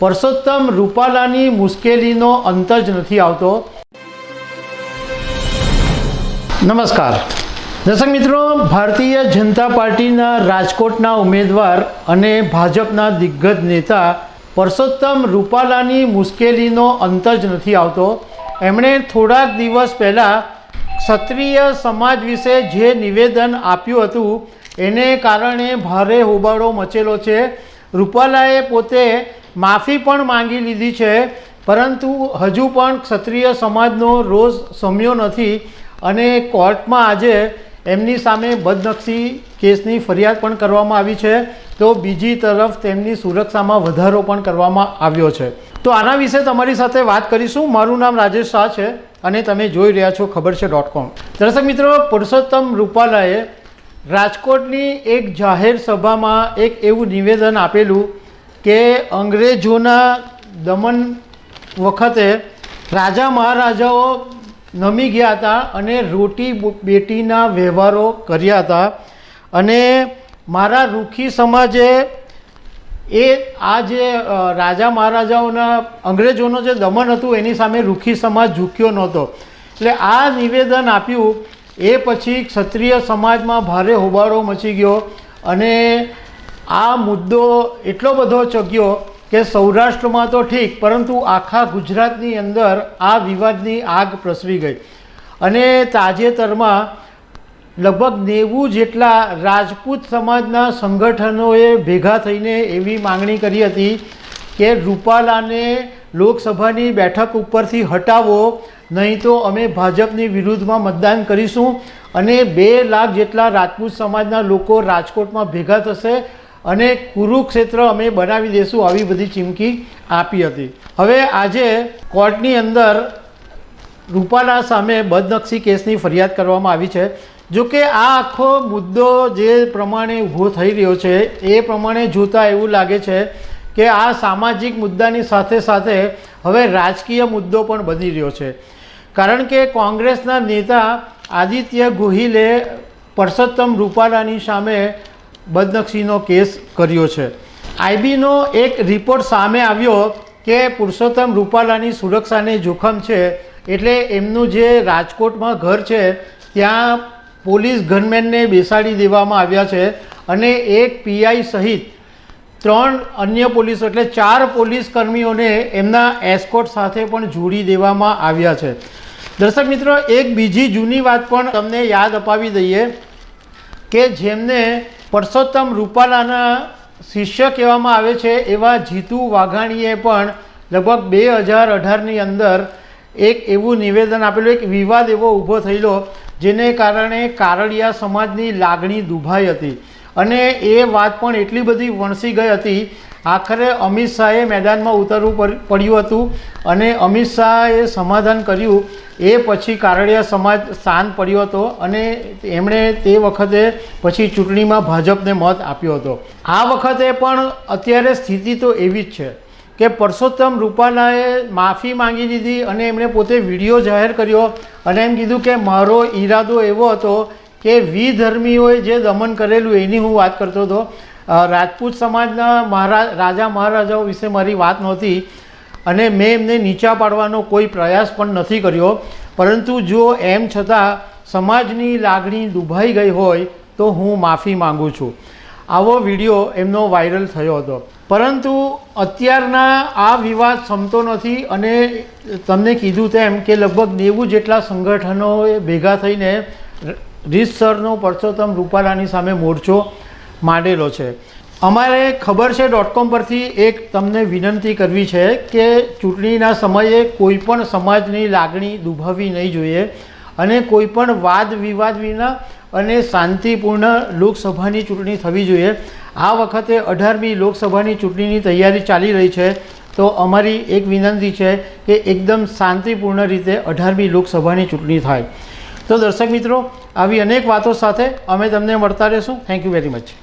પરસોત્તમ રૂપાલાની મુશ્કેલીનો અંત જ નથી આવતો. નમસ્કાર. દર્શક મિત્રો, ભારતીય જનતા પાર્ટીના રાજકોટના ઉમેદવાર અને ભાજપના દિગ્ગજ નેતા પરસોત્તમ રૂપાલાની મુશ્કેલીનો અંત જ નથી આવતો. એમણે થોડાક દિવસ પહેલાં ક્ષત્રિય સમાજ વિશે જે નિવેદન આપ્યું હતું, એને કારણે ભારે હોબાળો મચેલો છે. રૂપાલાએ પોતે માફી પણ માંગી લીધી છે, પરંતુ હજુ પણ ક્ષત્રિય સમાજનો રોષ સમ્યો નથી અને કોર્ટમાં આજે એમની સામે બદનક્ષી કેસની ફરિયાદ પણ કરવામાં આવી છે. તો બીજી તરફ તેમની સુરક્ષામાં વધારો પણ કરવામાં આવ્યો છે. તો આના વિશે તમારી સાથે વાત કરીશું. મારું નામ રાજેશ શાહ છે અને તમે જોઈ રહ્યા છો ખબર છે ડોટ કોમ. દર્શક મિત્રો, પુરુષોત્તમ રૂપાલાએ રાજકોટની એક જાહેર સભામાં એક એવું નિવેદન આપેલું કે અંગ્રેજોના દમન વખતે રાજા મહારાજાઓ નમી ગયા હતા અને રોટી બેટીના વ્યવહારો કર્યા હતા. અને મારા રૂખી સમાજે એ, આ જે રાજા મહારાજાઓના, અંગ્રેજોનો જે દમન હતું, એની સામે રૂખી સમાજ ઝૂક્યો નહોતો. એટલે આ નિવેદન આપ્યું, એ પછી ક્ષત્રિય સમાજમાં ભારે હોબાળો મચી ગયો અને આ મુદ્દો એટલો બધો ચગ્યો કે સૌરાષ્ટ્રમાં તો ઠીક, પરંતુ આખા ગુજરાતની અંદર આ વિવાદની આગ પ્રસરી ગઈ. અને તાજેતરમાં લગભગ નેવું જેટલા રાજપૂત સમાજના સંગઠનોએ ભેગા થઈને એવી માંગણી કરી હતી કે રૂપાલાને લોકસભાની બેઠક ઉપરથી હટાવો, નહીં તો અમે ભાજપની વિરુદ્ધમાં મતદાન કરીશું અને બે લાખ જેટલા રાજપૂત સમાજના લોકો રાજકોટમાં ભેગા થશે અને કુરુક્ષેત્ર અમે બનાવી દઈશું આવી બધી ચીમકી આપી હતી. હવે આજે કોર્ટની અંદર રૂપાલા સામે બદનક્ષી કેસની ફરિયાદ કરવામાં આવી છે. જો કે આ આખો મુદ્દો જે પ્રમાણે ઊભો થઈ રહ્યો છે, એ પ્રમાણે જોતાં એવું લાગે છે કે આ સામાજિક મુદ્દાની સાથે સાથે હવે રાજકીય મુદ્દો પણ બની રહ્યો છે. કારણ કે કોંગ્રેસના નેતા આદિત્ય ગોહિલે પરસોત્તમ રૂપાલાની સામે બદનક્ષીનો કેસ કર્યો છે. આઈબીનો એક રિપોર્ટ સામે આવ્યો કે પુરુષોત્તમ રૂપાલાની સુરક્ષાને જોખમ છે એટલે એમનું જે રાજકોટમાં ઘર છે, ત્યાં પોલીસ ગનમેનને બેસાડી દેવામાં આવ્યા છે અને એક પીઆઈ સહિત ત્રણ અન્ય પોલીસો એટલે ચાર પોલીસ કર્મીઓને એમના એસ્કોટ સાથે પણ જોડી દેવામાં આવ્યા છે. દર્શક મિત્રો, એક બીજી જૂની વાત પણ તમને યાદ અપાવી દઈએ કે જેમને પરસોત્તમ રૂપાલાના શિષ્ય કહેવામાં આવે છે, એવા જીતુ વાઘાણીએ પણ લગભગ બે હજાર અઢારની અંદર એક એવું નિવેદન આપેલું, એક વિવાદ એવો ઊભો થયેલો, જેને કારણે કારડિયા સમાજની લાગણી દુભાઈ હતી. અને એ વાત પણ એટલી બધી વણસી ગઈ હતી આખરે અમિત શાહે મેદાનમાં ઉતરવું પડ- પડ્યું હતું અને અમિત શાહે સમાધાન કર્યું. એ પછી કારડિયા સમાજ શાંત પડ્યો હતો અને એમણે તે વખતે પછી ચૂંટણીમાં ભાજપને મત આપ્યો હતો. આ વખતે પણ અત્યારે સ્થિતિ તો એવી જ છે કે પરસોત્તમ રૂપાલાએ માફી માંગી લીધી અને એમણે પોતે વીડિયો જાહેર કર્યો અને એમ કીધું કે મારો ઈરાદો એવો હતો કે વિધર્મીઓએ જે દમન કરેલું એની હું વાત કરતો હતો. રાજપૂત સમાજના મહારાજ રાજા મહારાજાઓ વિશે મારી વાત નહોતી અને મેં એમને નીચા પાડવાનો કોઈ પ્રયાસ પણ નથી કર્યો. પરંતુ જો એમ છતાં સમાજની લાગણી દુભાઈ ગઈ હોય તો હું માફી માગું છું. આવો વીડિયો એમનો વાયરલ થયો હતો. પરંતુ અત્યારના આ વિવાદ સમતો નથી અને તમને કીધું તેમ કે લગભગ નેવું જેટલા સંગઠનોએ ભેગા થઈને રીતસરનો પરસોત્તમ રૂપાલાની સામે મોરચો માંડેલો છે. અમારે ખબર છે. ડોટ કોમ પરથી એક તમને વિનંતી કરવી છે કે ચૂંટણીના સમયે કોઈ પણ સમાજની લાગણી દુભાવવી નહીં જોઈએ અને કોઈ પણ વાદ વિવાદ વિના અને શાંતિપૂર્ણ લોકસભાની ચૂંટણી થવી જોઈએ. આ વખતે અઢારમી લોકસભાની ચૂંટણીની તૈયારી ચાલી રહી છે. તો અમારી એક વિનંતી છે કે એકદમ શાંતિપૂર્ણ રીતે અઢારમી લોકસભાની ચૂંટણી થાય. તો દર્શક મિત્રો, આવી અનેક વાતો સાથે અમે તમને મળતા રહીશું. Thank you very much